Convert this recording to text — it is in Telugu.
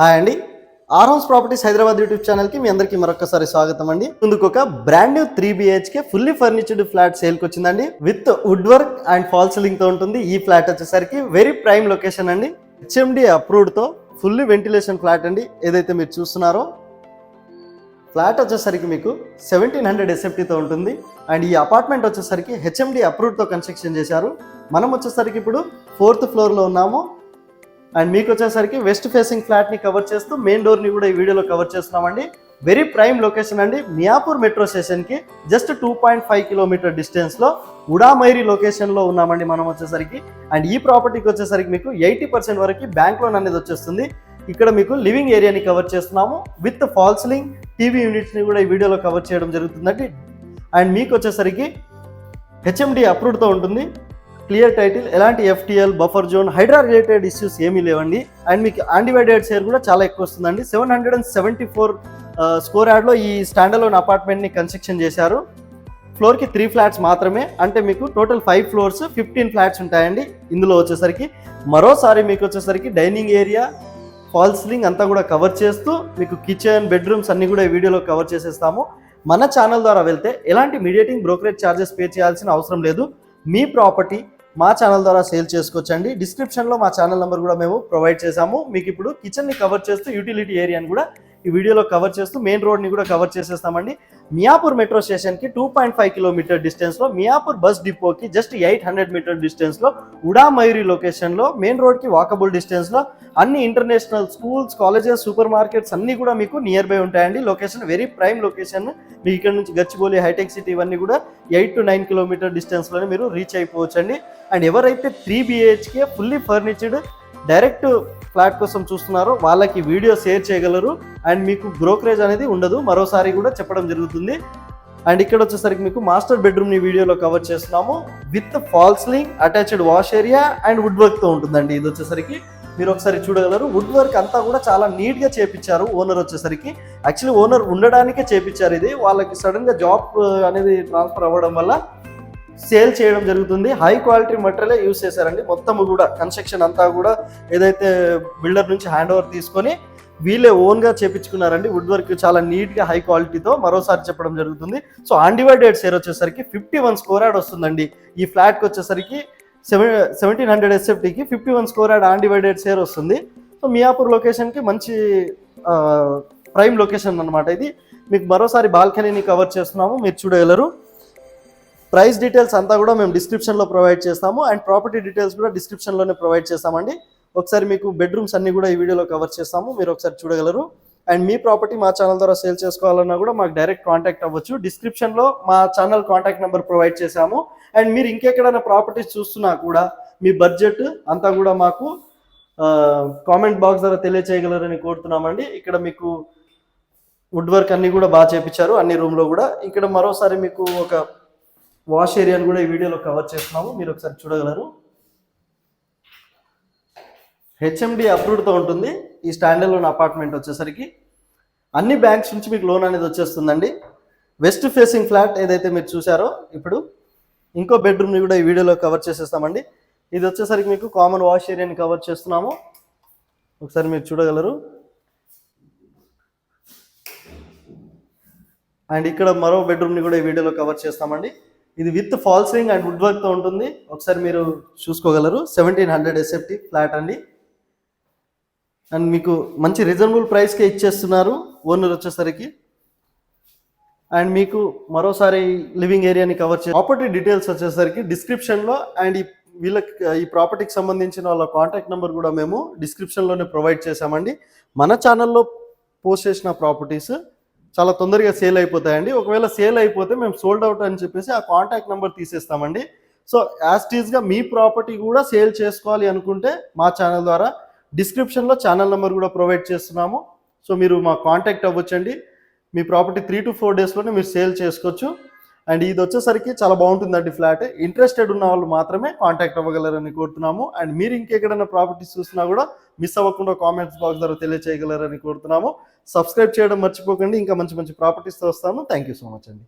హాయ్ అండి. R house properties Hyderabad YouTube ఛానల్కి మీ అందరికీ మరొకసారి స్వాగతం అండి. ముందుకు ఒక brand new three BHK fully furnished flat సేల్కి వచ్చిందండి. With wood work and false సీలింగ్తో ఉంటుంది. ఈ ఫ్లాట్ వచ్చేసరికి వెరీ ప్రైమ్ లొకేషన్ అండి. హెచ్ఎండి అప్రూవ్డ్తో ఫుల్లీ వెంటిలేషన్ ఫ్లాట్ అండి. ఏదైతే మీరు చూస్తున్నారో ఫ్లాట్ వచ్చేసరికి మీకు సెవెంటీన్ హండ్రెడ్ ఎస్ఎఫ్టీతో ఉంటుంది. అండ్ ఈ అపార్ట్మెంట్ వచ్చేసరికి హెచ్ఎండి అప్రూవ్డ్తో కన్స్ట్రక్షన్ చేశారు. మనం వచ్చేసరికి ఇప్పుడు ఫోర్త్ ఫ్లోర్లో ఉన్నాము. అండ్ మీకు వచ్చేసరికి వెస్ట్ ఫేసింగ్ ఫ్లాట్ని కవర్ చేస్తూ మెయిన్ డోర్ని కూడా ఈ వీడియోలో కవర్ చేస్తున్నామండి. వెరీ ప్రైమ్ లొకేషన్ అండి. మియాపూర్ మెట్రో స్టేషన్కి just two point five kilometre డిస్టెన్స్లో ఉడామైరి లొకేషన్లో ఉన్నామండి మనం వచ్చేసరికి. అండ్ ఈ ప్రాపర్టీకి వచ్చేసరికి మీకు ఎయిటీ పర్సెంట్ వరకు బ్యాంక్ లోన్ అనేది వచ్చేస్తుంది. ఇక్కడ మీకు లివింగ్ ఏరియాని కవర్ చేస్తున్నాము. విత్ ఫాల్స్లింగ్ టీవీ యూనిట్స్ని కూడా ఈ వీడియోలో కవర్ చేయడం జరుగుతుందండి. అండ్ మీకు వచ్చేసరికి హెచ్ఎండి అప్రూవ్డ్తో ఉంటుంది. క్లియర్ టైటిల్ ఎలాంటి FTL buffer zone HYDRAA related issues ఏమీ లేవండి. అండ్ మీకు ఆండివైడెడ్ షేర్ కూడా చాలా ఎక్కువ వస్తుందండి. Seven hundred and seventy four square యాడ్లో ఈ స్టాండలోన్ అపార్ట్మెంట్ని కన్స్ట్రక్షన్ చేశారు. ఫ్లోర్కి త్రీ ఫ్లాట్స్ మాత్రమే. అంటే మీకు total five floors fifteen flats ఉంటాయండి. ఇందులో వచ్చేసరికి మరోసారి మీకు వచ్చేసరికి డైనింగ్ ఏరియా ఫాల్ సీలింగ్ అంతా కూడా కవర్ చేస్తూ మీకు కిచెన్ బెడ్రూమ్స్ అన్నీ కూడా ఈ వీడియోలో కవర్ చేసేస్తాము. మన ఛానల్ ద్వారా వెళ్తే ఎలాంటి మీడియేటింగ్ బ్రోకరేజ్ ఛార్జెస్ పే చేయాల్సిన అవసరం లేదు. మీ ప్రాపర్టీ మా ఛానల్ ద్వారా సేల్ చేసుకోవచ్చండి. డిస్క్రిప్షన్లో మా ఛానల్ నెంబర్ కూడా మేము ప్రొవైడ్ చేసాము మీకు ఇప్పుడు కిచెన్ని కవర్ చేస్తూ యూటిలిటీ ఏరియాని కూడా ఈ వీడియోలో కవర్ చేస్తూ మెయిన్ రోడ్ని కూడా కవర్ చేసేస్తామండి. మియాపూర్ మెట్రో స్టేషన్కి టూ పాయింట్ ఫైవ్ కిలోమీటర్ డిస్టెన్స్లో మియాపూర్ బస్ డిపోకి జస్ట్ ఎయిట్ హండ్రెడ్ మీటర్ డిస్టెన్స్లో ఉడామయూరి లొకేషన్లో మెయిన్ రోడ్కి వాకబుల్ డిస్టెన్స్లో అన్ని international schools colleges supermarkets అన్నీ కూడా మీకు నియర్ బై ఉంటాయండి. లొకేషన్ వెరీ ప్రైమ్ లొకేషన్ మీకు ఇక్కడ నుంచి గచ్చిబౌలి హైటెక్ సిటీ ఇవన్నీ కూడా ఎయిట్ టు నైన్ కిలోమీటర్ డిస్టెన్స్లోనే మీరు రీచ్ అయిపోవచ్చండి. అండ్ ఎవరైతే three BHK fully furnished direct flat కోసం చూస్తున్నారో. వాళ్ళకి వీడియో షేర్ చేయగలరు. అండ్ మీకు బ్రోకరేజ్ అనేది ఉండదు. మరోసారి కూడా చెప్పడం జరుగుతుంది. అండ్ ఇక్కడ వచ్చేసరికి మీకు మాస్టర్ బెడ్రూమ్ని వీడియోలో కవర్ చేస్తున్నాము. With false ceiling attached wash area and wood వర్క్తో ఉంటుందండి ఇది వచ్చేసరికి. మీరు ఒకసారి చూడగలరు. వుడ్ వర్క్ అంతా కూడా చాలా నీట్గా చేపించారు ఓనర్ వచ్చేసరికి. యాక్చువల్లీ ఓనర్ ఉండడానికే చేపించారు ఇది. వాళ్ళకి సడన్గా జాబ్ అనేది ట్రాన్స్ఫర్ అవ్వడం వల్ల సేల్ చేయడం జరుగుతుంది. హై క్వాలిటీ మెటీరియల్ యూస్ చేశారండి. మొత్తం కూడా కన్స్ట్రక్షన్ అంతా కూడా ఏదైతే బిల్డర్ నుంచి హ్యాండ్ ఓవర్ తీసుకొని వీళ్ళే ఓన్గా చేపించుకున్నారండి. వుడ్ వర్క్ చాలా నీట్గా హై క్వాలిటీతో మరోసారి చెప్పడం జరుగుతుంది. సో అన్డివైడెడ్ షేర్ వచ్చేసరికి ఫిఫ్టీ వన్ స్కోర్ యాడ్ వస్తుందండి. ఈ ఫ్లాట్కి వచ్చేసరికి seven seventeen hundred ఎస్ఎఫ్టీకి fifty one square yard undivided share వస్తుంది. సో మియాపూర్ లొకేషన్కి మంచి ప్రైమ్ లొకేషన్ అన్నమాట ఇది. మీకు మరోసారి బాల్కనీని కవర్ చేస్తున్నాము. మీరు చూడగలరు. ప్రైస్ డీటెయిల్స్ అంతా కూడా మేము డిస్క్రిప్షన్లో ప్రొవైడ్ చేస్తాము అండ్ ప్రాపర్టీ డీటెయిల్స్ కూడా డిస్క్రిప్షన్లోనే ప్రొవైడ్ చేస్తామండి. ఒకసారి మీకు బెడ్రూమ్స్ అన్నీ కూడా ఈ వీడియోలో కవర్ చేస్తాము మీరు ఒకసారి చూడగలరు. అండ్ మీ ప్రాపర్టీ మా ఛానల్ ద్వారా సేల్ చేసుకోవాలన్నా కూడా మాకు డైరెక్ట్ కాంటాక్ట్ అవ్వచ్చు. డిస్క్రిప్షన్లో మా ఛానల్ కాంటాక్ట్ నెంబర్ ప్రొవైడ్ చేశాము. అండ్ మీరు ఇంకెక్కడైనా ప్రాపర్టీస్ చూస్తున్నా కూడా మీ బడ్జెట్ అంతా కూడా మాకు కామెంట్ బాక్స్ ద్వారా తెలియచేయగలరని కోరుతున్నామండి. ఇక్కడ మీకు వుడ్ వర్క్ అన్నీ కూడా బాగా చేపించారు అన్ని రూమ్లో కూడా. ఇక్కడ మరోసారి మీకు ఒక వాష్ ఏరియాని కూడా ఈ వీడియోలో కవర్ చేస్తున్నాము. మీరు ఒకసారి చూడగలరు. హెచ్ఎండి అప్రూవ్డ్తో ఉంటుంది. ఈ స్టాండర్డ్ లోన్ అపార్ట్మెంట్ వచ్చేసరికి. అన్ని బ్యాంక్స్ నుంచి మీకు లోన్ అనేది వచ్చేస్తుందండి. వెస్ట్ ఫేసింగ్ ఫ్లాట్ ఏదైతే మీరు చూసారో ఇప్పుడు ఇంకో బెడ్రూమ్ని కూడా ఈ వీడియోలో కవర్ చేసేస్తామండి. ఇది వచ్చేసరికి మీకు కామన్ వాష్ ఏరియాని కవర్ చేస్తున్నాము. ఒకసారి మీరు చూడగలరు. అండ్ ఇక్కడ మరో బెడ్రూమ్ని కూడా ఈ వీడియోలో కవర్ చేస్తామండి. ఇది with false ceiling and wood వర్క్తో ఉంటుంది. ఒకసారి మీరు చూసుకోగలరు. సెవెంటీన్ హండ్రెడ్ ఎస్ఎఫ్టీ ఫ్లాట్ అండి. అండ్ మీకు మంచి రీజనబుల్ ప్రైస్కే ఇచ్చేస్తున్నారు ఓనర్ వచ్చేసరికి. అండ్ మీకు మరోసారి లివింగ్ ఏరియాని కవర్ చే ప్రాపర్టీ డీటెయిల్స్ వచ్చేసరికి డిస్క్రిప్షన్లో అండ్ ఈ వీళ్ళకి ఈ ప్రాపర్టీకి సంబంధించిన వాళ్ళ కాంటాక్ట్ నెంబర్ కూడా మేము డిస్క్రిప్షన్లోనే ప్రొవైడ్ చేశామండి. మన ఛానల్లో పోస్ట్ చేసిన ప్రాపర్టీస్ చాలా తొందరగా సేల్ అయిపోతాయండి. ఒకవేళ సేల్ అయిపోతే మేము సోల్డ్ అవుట్ అని చెప్పేసి ఆ కాంటాక్ట్ నెంబర్ తీసేస్తామండి. సో యాస్టీజ్గా మీ ప్రాపర్టీ కూడా సేల్ చేసుకోవాలి అనుకుంటే మా ఛానల్ ద్వారా డిస్క్రిప్షన్లో ఛానల్ నెంబర్ కూడా ప్రొవైడ్ చేస్తున్నాము. సో మీరు మా కాంటాక్ట్ అవ్వచ్చండి. మీ ప్రాపర్టీ త్రీ టు ఫోర్ డేస్లోనే మీరు సేల్ చేసుకోవచ్చు. అండ్ ఇది వచ్చేసరికి చాలా బాగుంటుందండి ఫ్లాట్. ఇంట్రెస్టెడ్ ఉన్న వాళ్ళు మాత్రమే కాంటాక్ట్ అవ్వగలరని కోరుతున్నాము. అండ్ మీరు ఇంకెక్కడైనా ప్రాపర్టీస్ చూసినా కూడా మిస్ అవ్వకుండా కామెంట్స్ బాక్స్ ద్వారా తెలియచేయగలరని కోరుతున్నాము. సబ్స్క్రైబ్ చేయడం మర్చిపోకండి. ఇంకా మంచి మంచి ప్రాపర్టీస్తో వస్తాము. థ్యాంక్ యూ సో మచ్ అండి.